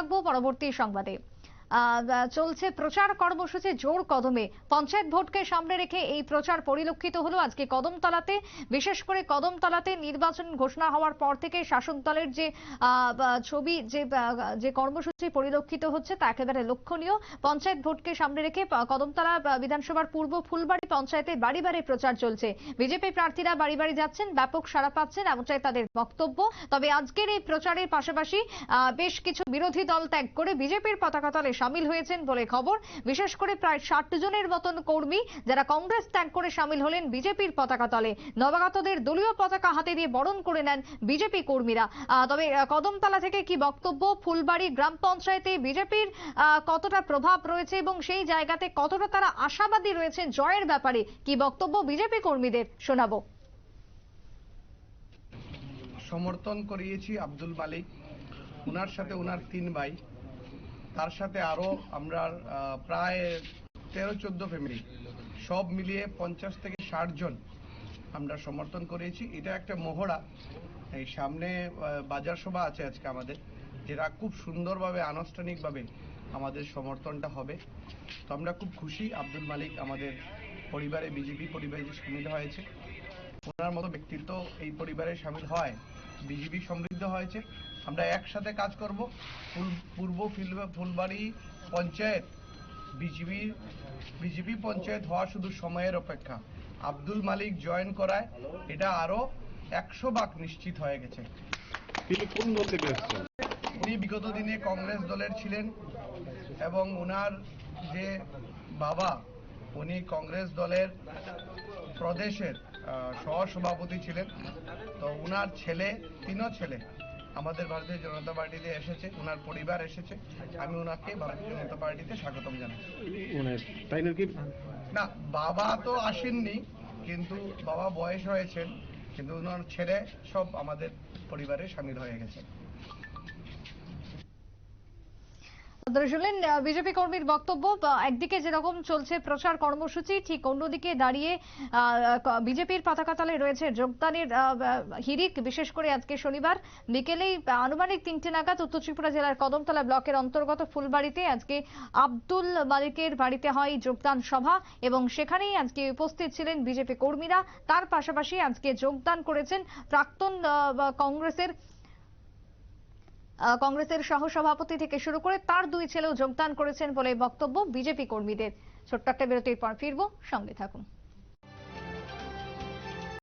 রাখব পরবর্তী সংবাদে। চলছে প্রচার কর্মসূচি জোর কদমে। পঞ্চায়েত ভোটকে সামনে রেখে এই প্রচার পরিলক্ষিত হলো আজকে কদমতলাতে। বিশেষ করে কদমতলাতে নির্বাচন ঘোষণা হওয়ার পর থেকে শাসক দলের যে ছবি, যে যে কর্মসূচি পরিলক্ষিত হচ্ছে তা একেবারে লক্ষণীয়। পঞ্চায়েত ভোটকে সামনে রেখে কদমতলা বিধানসভার পূর্ব ফুলবাড়ি পঞ্চায়েতে বাড়ি বাড়ি প্রচার চলছে। বিজেপি প্রার্থীরা বাড়ি বাড়ি যাচ্ছেন, ব্যাপক সাড়া পাচ্ছেন, এমনটাই তাদের বক্তব্য। তবে আজকের এই প্রচারের পাশাপাশি বেশ কিছু বিরোধী দল ত্যাগ করে বিজেপির পতাকা তলে সামিল হয়েছেন বলে খবর। বিশেষ করে প্রায় ষাট জনের মতন কর্মী যারা কংগ্রেস ত্যাগ করে সামিল হলেন বিজেপির পতাকা তলে। নবাগতদের দলীয় পতাকা হাতে দিয়ে বরণ করে নেন বিজেপি কর্মীরা। তবে কদমতলা থেকে কি বক্তব্য? ফুলবাড়ি গ্রাম পঞ্চায়েতে বিজেপির কতটা প্রভাব রয়েছে এবং সেই জায়গাতে কতটা তারা আশাবাদী রয়েছে? জয়ের ব্যাপারে কি বক্তব্য বিজেপি কর্মীদের? শোনাবো। সমর্থন করিয়েছি আব্দুল মালিক। উনার সাথে উনার তিন ভাই। তার সাথে আরও আমরা প্রায় তেরো চোদ্দ ফ্যামিলি সব মিলিয়ে পঞ্চাশ থেকে ষাট জন আমরা সমর্থন করেছি। এটা একটা মহড়া। এই সামনে বাজার সভা আছে আজকে আমাদের, যেটা খুব সুন্দরভাবে, আনুষ্ঠানিকভাবে আমাদের সমর্থনটা হবে। তো আমরা খুব খুশি আব্দুল মালিক আমাদের পরিবারে, বিজেপি পরিবারে যে সামিল হয়েছে। ওনার মতো ব্যক্তিত্ব এই পরিবারে সামিল হয়, বিজেপি সমৃদ্ধ হয়েছে। আমরা একসাথে কাজ করব। পূর্ব ফিল- ফুলবাড়ি পঞ্চায়েত। বিজেপি বিজেপি পঞ্চায়েত হওয়া শুধু সময়ের অপেক্ষা। আব্দুল মালিক জয়েন করায় এটা আরও একশো ভাগ নিশ্চিত হয়ে গেছে। তিনি কোন দল থেকে এসেছেন? উনি বিগত দিনে কংগ্রেস দলের ছিলেন এবং ওনার যে বাবা উনি কংগ্রেস দলের প্রদেশের সহসভাপতি ছিলেন। তো উনার ছেলে তিনও ছেলে। আমাদের ভারতীয় জনতা পার্টিতে এসেছে ওনার পরিবার এসেছে। আমি ওনাকে ভারতীয় জনতা পার্টিতে স্বাগতম জানাই। মানে তাই নাকি? না বাবা তো আসেননি কিন্তু বাবা বয়স হয়েছেন কিন্তু ওনার ছেলে সব আমাদের পরিবারে সামিল হয়ে গেছে। শুনলেন বিজেপি কর্মীর বক্তব্য একদিকে যেরকম চলছে প্রচার কর্মসূচি ঠিক অন্যদিকে দাঁড়িয়ে বিজেপির পতাকা রয়েছে যোগদানের আহ, বিশেষ করে আজকে শনিবার বিকেলেই আনুমানিক তিনটে নাগাদ উত্তর ত্রিপুরা জেলার কদমতলা ব্লকের অন্তর্গত ফুলবাড়িতে আজকে আব্দুল মালিকের বাড়িতে হয় যোগদান সভা এবং সেখানেই আজকে উপস্থিত ছিলেন বিজেপি কর্মীরা। তার পাশাপাশি আজকে যোগদান করেছেন প্রাক্তন কংগ্রেসের কংগ্রেসের সহসভাপতি থেকে শুরু করে তার দুই ছেলেও যোগদান করেছেন বলে বক্তব্য বিজেপি কর্মীদের। ছোট্ট একটা বিরতির পর ফিরবো। সঙ্গে থাকুন।